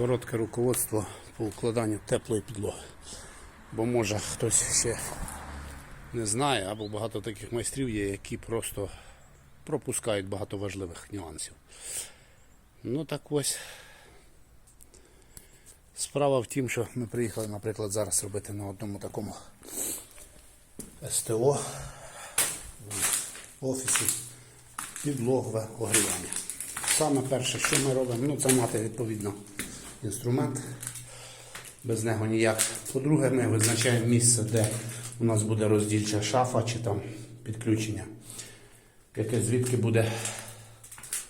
Коротке руководство по укладанню теплої підлоги. Бо може хтось ще не знає, або багато таких майстрів є, які просто пропускають багато важливих нюансів. Ну так ось. Справа в тім, що ми приїхали, наприклад, зараз робити на одному такому СТО в офісі підлогове огрівання. Саме перше, що ми робимо, ну це мати відповідно інструмент. Без нього ніяк. По-друге, ми визначаємо місце, де у нас буде роздільча шафа чи там підключення, яке звідки буде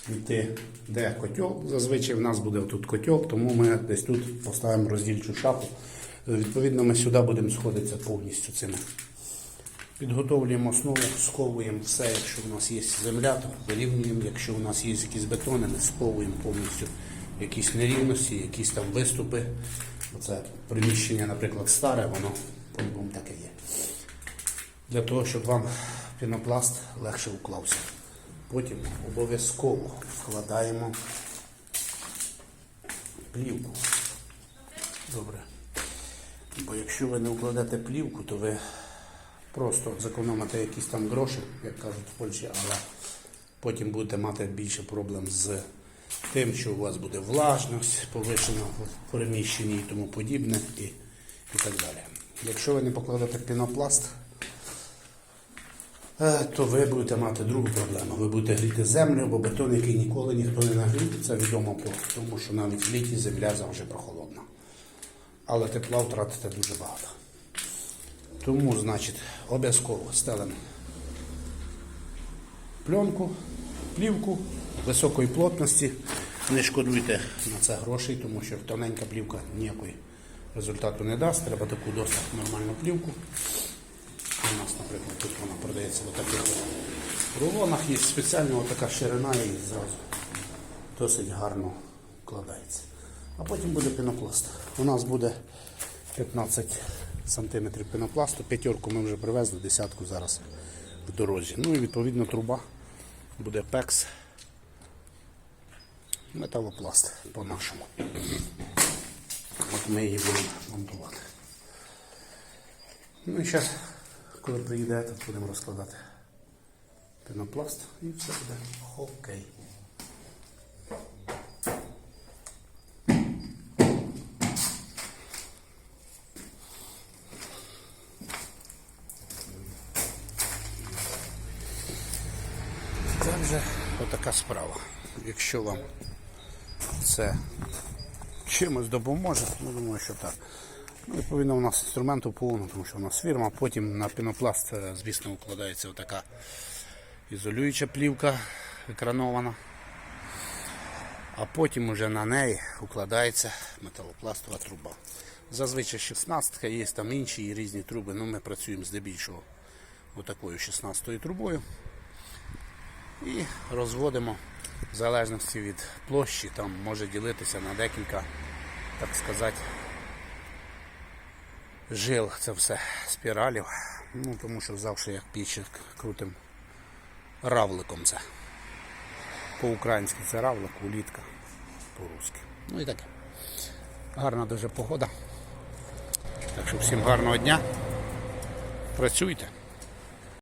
йти, де котел. Зазвичай в нас буде тут котел, тому ми десь тут поставимо роздільчу шафу. Відповідно, ми сюди будемо сходитися повністю цими. Підготовлюємо основу, сковуємо все, якщо у нас є земля, то вирівнюємо. Якщо у нас є якісь бетони, ми сковуємо повністю якісь нерівності, якісь там виступи. Оце приміщення, наприклад, старе, воно по-любому таке є. Для того, щоб вам пінопласт легше уклався. Потім обов'язково вкладаємо плівку. Добре. Бо якщо ви не укладете плівку, то ви просто зекономите якісь там гроші, як кажуть в Польщі, але потім будете мати більше проблем з тим, що у вас буде влажність повишена в приміщенні і тому подібне, і, і так далі. Якщо ви не покладете пінопласт, е, то ви будете мати другу проблему. Ви будете гріти землю, бо бетон, який ніколи ніхто не нагрів, це відомо по тому, що навіть в літі земля завжди прохолодна. Але тепла втратите дуже багато. Тому, значить, обов'язково стелимо пленку, плівку високої плотності. Не шкодуйте на це грошей, тому що тоненька плівка ніякої результату не дасть. Треба таку досить нормальну плівку. У нас, наприклад, тут вона продається в таких рулонах. Є спеціальна така ширина і зразу досить гарно вкладається. А потім буде пінопласт. У нас буде 15 сантиметрів пінопласту. П'ятерку ми вже привезли, десятку зараз в дорозі. Ну і відповідно труба буде пекс. Металопласт по-нашому. От ми її будемо монтувати. Ну і зараз, коли приїдете, будемо розкладати пінопласт і все буде окей. Це вже отака справа. Якщо вам це чимось допоможе, ну думаю, що так. Ну, відповідно, у нас інструменту повно, тому що у нас фірма. Потім на пінопласт, е, звісно, укладається отака ізолююча плівка екранована. А потім уже на неї укладається металопластова труба. Зазвичай 16 є там інші різні труби. Ну, ми працюємо здебільшого отакою 16 трубою. І розводимо в залежності від площі, там може ділитися на декілька, так сказати, жил це все спіралів. Ну, тому що завжди як пічик крутим равликом це. По-українськи це равлик, улітка, по-русски. Ну і таке. Гарна дуже погода. Так що всім гарного дня. Працюйте.